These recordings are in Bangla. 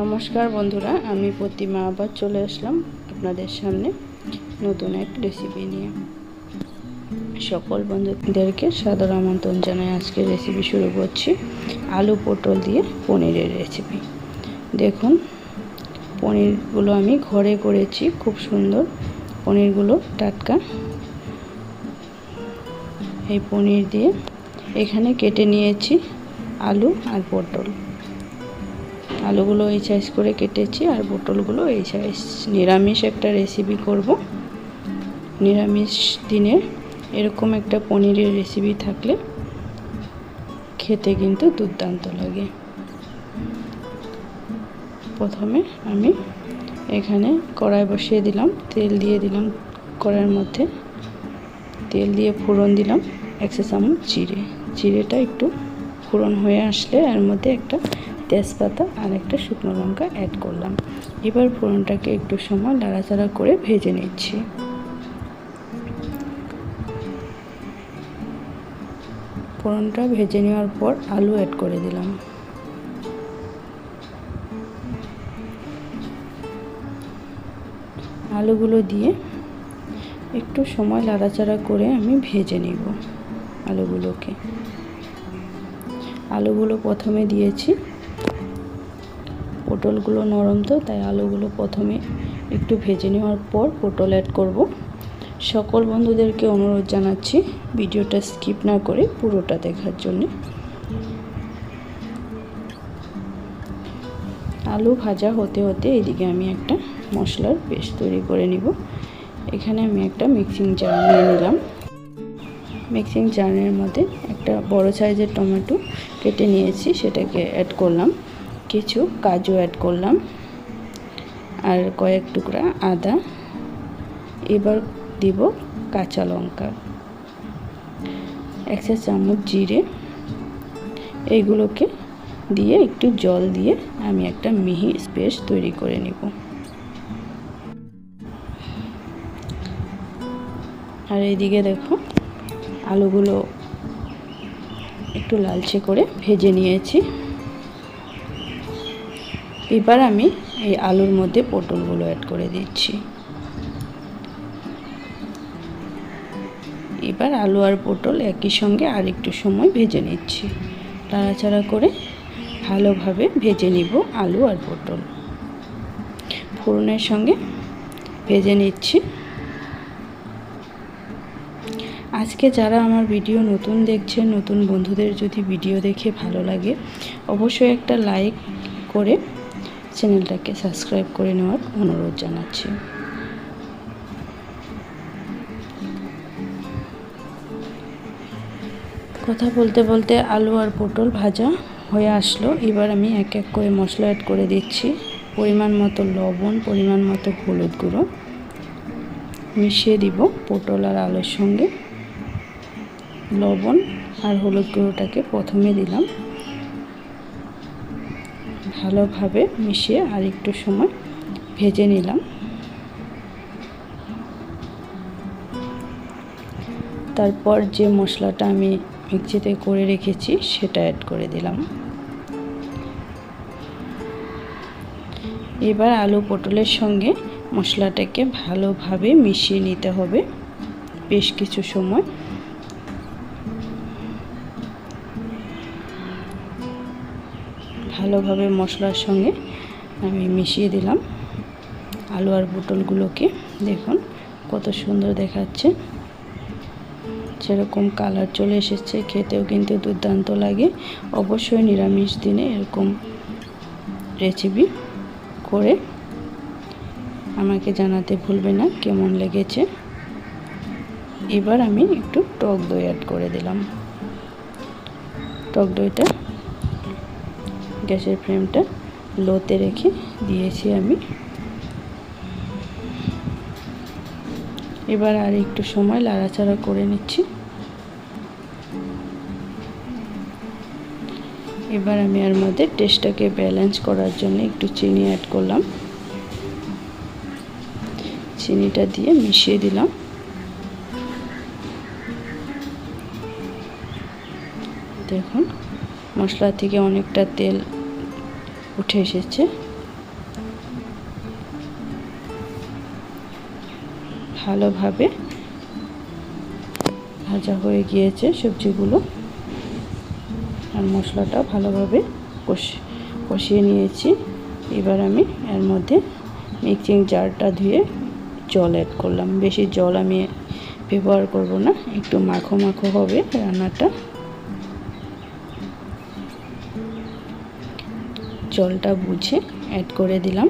নমস্কার বন্ধুরা, আমি প্রতিমা আবার চলে আসলাম আপনাদের সামনে নতুন এক রেসিপি নিয়ে। সকল বন্ধুদেরকে সাদর আমন্ত্রণ জানাই, আজকে রেসিপি শুরু করছি আলু পটল দিয়ে পনিরের রেসিপি দেখুন, পনিরগুলো আমি ঘরে করেছি, খুব সুন্দর। পনিরগুলো টাটকা। এই পনির দিয়ে এখানে কেটে নিয়েছি আলু আর পটল। আলুগুলো এই সাইজ করে কেটেছি আর পটলগুলো এই সাইজ নিরামিষ একটা রেসিপি করব। নিরামিষ দিনে এরকম একটা পনিরের রেসিপি থাকলে খেতে কিন্তু দুর্দান্ত লাগে। প্রথমে আমি এখানে কড়াই বসিয়ে দিলাম, তেল দিয়ে দিলাম কড়াইয়ের মধ্যে। তেল দিয়ে ফোড়ন দিলাম একশো চামচ জিরে। জিরেটা একটু ফোড়ন হয়ে আসলে এর মধ্যে একটা তেজপাতা আর একটা শুকনো লঙ্কা অ্যাড করলাম। এবার ফোড়নটাকে একটু সময় লাড়াচাড়া করে ভেজে নিচ্ছি। ফোড়নটা ভেজে নেওয়ার পর আলু অ্যাড করে দিলাম। আলুগুলো দিয়ে একটু সময় লাড়াচাড়া করে আমি ভেজে নিব আলুগুলোকে। আলুগুলো প্রথমে দিয়েছি। পটলগুলো নরম তো, তাই আলুগুলো প্রথমে একটু ভেজে নেওয়ার পর পটল অ্যাড করব। সকল বন্ধুদেরকে অনুরোধ জানাচ্ছি ভিডিওটা স্কিপ না করে পুরোটা দেখার জন্যে। আলু ভাজা হতে হতে এদিকে আমি একটা মশলার পেস্ট তৈরি করে নিব। এখানে আমি একটা মিক্সিং জার নিয়ে নিলাম। মিক্সিং জারের মধ্যে একটা বড় সাইজের টমেটো কেটে নিয়েছি, সেটাকে অ্যাড করলাম। কিছু কাজু অ্যাড করলাম। আর কয়েক টুকরা আদা। এবার দিব কাঁচা লঙ্কা। একশো চামচ জিরে। এইগুলোকে দিয়ে একটু জল দিয়ে আমি একটা মিহি স্পেস তৈরি করে নিব। আর এইদিকে দেখো, আলুগুলো একটু লালচে করে ভেজে নিয়েছি। এবার আমি এই আলুর মধ্যে পটলগুলো অ্যাড করে দিচ্ছি। এবার আলু আর পটল একই সঙ্গে আর একটু সময় ভেজে নিচ্ছি। নাড়াচাড়া করে ভালোভাবে ভেজে নিব আলু আর পটল। ফোড়নের সঙ্গে ভেজে নিচ্ছি। আজকে যারা আমার ভিডিও নতুন দেখছেন, নতুন বন্ধুদের যদি ভিডিও দেখে ভালো লাগে, অবশ্যই একটা লাইক করে চ্যানেলটাকে সাবস্ক্রাইব করে নেওয়ার অনুরোধ জানাচ্ছি। কথা বলতে বলতে আলু আর পটল ভাজা হয়ে আসলো। এবার আমি এক এক করে মশলা অ্যাড করে দিচ্ছি। পরিমাণ মতো লবণ, পরিমাণ মতো হলুদ গুঁড়ো। মিশিয়ে দিব পটল আর আলুর সঙ্গে। লবণ আর হলুদ গুঁড়োটাকে প্রথমে দিলাম। ভালোভাবে মিশিয়ে আর একটু সময় ভেজে নিলাম। তারপর যে মশলাটা আমি মিক্সিতে করে রেখেছি, সেটা অ্যাড করে দিলাম। এবার আলু পটলের সঙ্গে মশলাটাকে ভালোভাবে মিশিয়ে নিতে হবে। বেশ কিছু সময় ভালোভাবে মশলার সঙ্গে আমি মিশিয়ে দিলাম। আলু আর পটলগুলোকে দেখুন কত সুন্দর দেখাচ্ছে। যেরকম কালার চলে এসেছে, খেতেও কিন্তু দুর্দান্ত লাগে। অবশ্যই নিরামিষ দিনে এরকম রেসিপি করে আমাকে জানাতে ভুলবে না কেমন লেগেছে। এবার আমি একটু টক দই অ্যাড করে দিলাম। টক দইটা গ্যাসের ফ্লেমটা লোতে রেখে দিয়েছি আমি। এবার আর একটু সময় লাড়াচাড়া করে নিচ্ছি। এবার আমি এর মধ্যে টেস্টটাকে ব্যালেন্স করার জন্য একটু চিনি অ্যাড করলাম। চিনিটা দিয়ে মিশিয়ে দিলাম। দেখুন, মশলা থেকে অনেকটা তেল উঠে এসেছে। ভালোভাবে ভাজা হয়ে গিয়েছে সবজিগুলো। আর মশলাটা ভালোভাবে কষে, কষিয়ে নিয়েছি। এবার আমি এর মধ্যে মিক্সিং জারটা ধুয়ে জল অ্যাড করলাম। বেশি জল আমি ব্যবহার করব না, একটু মাখো মাখো হবে রান্নাটা। জলটা বুঝে অ্যাড করে দিলাম।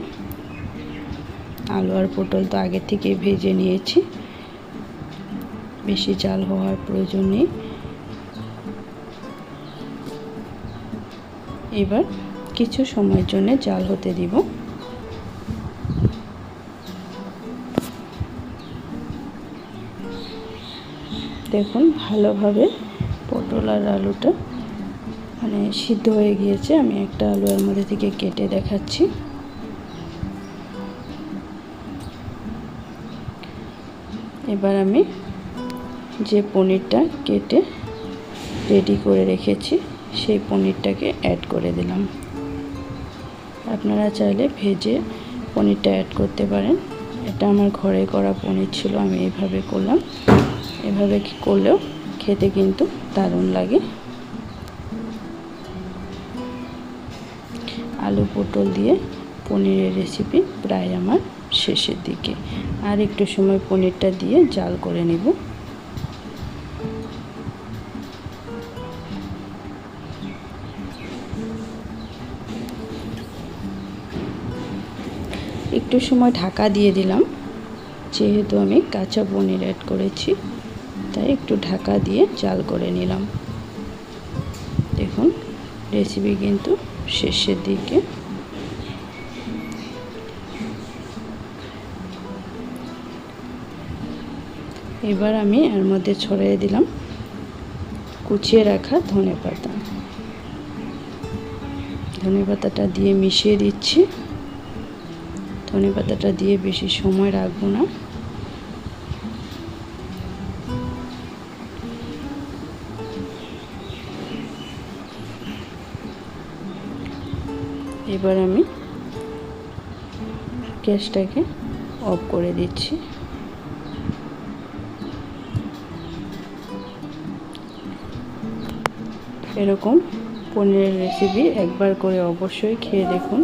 আলু আর পটল তো আগে থেকে ভেজে নিয়েছি। বেশি জাল হওয়ার প্রয়োজন নেই। এবার কিছু সময়ের জন্য জাল হতে দিব। দেখুন ভালোভাবে পটল আর আলুটা মানে সিদ্ধ হয়ে গিয়েছে। আমি একটা আলু এর মধ্যে থেকে কেটে দেখাচ্ছি। এবার আমি যে পনিরটা কেটে রেডি করে রেখেছি, সেই পনিরটাকে অ্যাড করে দিলাম। আপনারা চাইলে ভেজে পনিরটা অ্যাড করতে পারেন। এটা আমার ঘরে করা পনির ছিল, আমি এইভাবে করলাম। এভাবে করলেও খেতে কিন্তু দারুণ লাগে। আলু পটল দিয়ে পনিরের রেসিপি প্রায় আমার শেষের দিকে। আর একটু সময় পনিরটা দিয়ে জাল করে নেব। একটু সময় ঢাকা দিয়ে দিলাম। যেহেতু আমি কাঁচা পনির অ্যাড করেছি, তাই একটু ঢাকা দিয়ে জাল করে নিলাম। রেসিপি কিন্তু শেষের দিকে। এবার আমি এর মধ্যে ছড়িয়ে দিলাম কুচিয়ে রাখা ধনে পাতা। ধনে পাতাটা দিয়ে মিশিয়ে দিচ্ছি। ধনে পাতাটা দিয়ে বেশি সময় রাখব না। এবার আমি গ্যাসটাকে অফ করে দিচ্ছি। এরকম পনিরের রেসিপি একবার করে অবশ্যই খেয়ে দেখুন।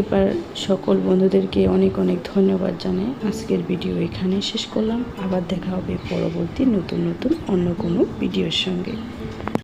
এবার সকল বন্ধুদেরকে অনেক অনেক ধন্যবাদ জানাই। আজকের ভিডিও এখানে শেষ করলাম। আবার দেখা হবে পরবর্তী নতুন নতুন অন্য কোনো ভিডিওর সঙ্গে।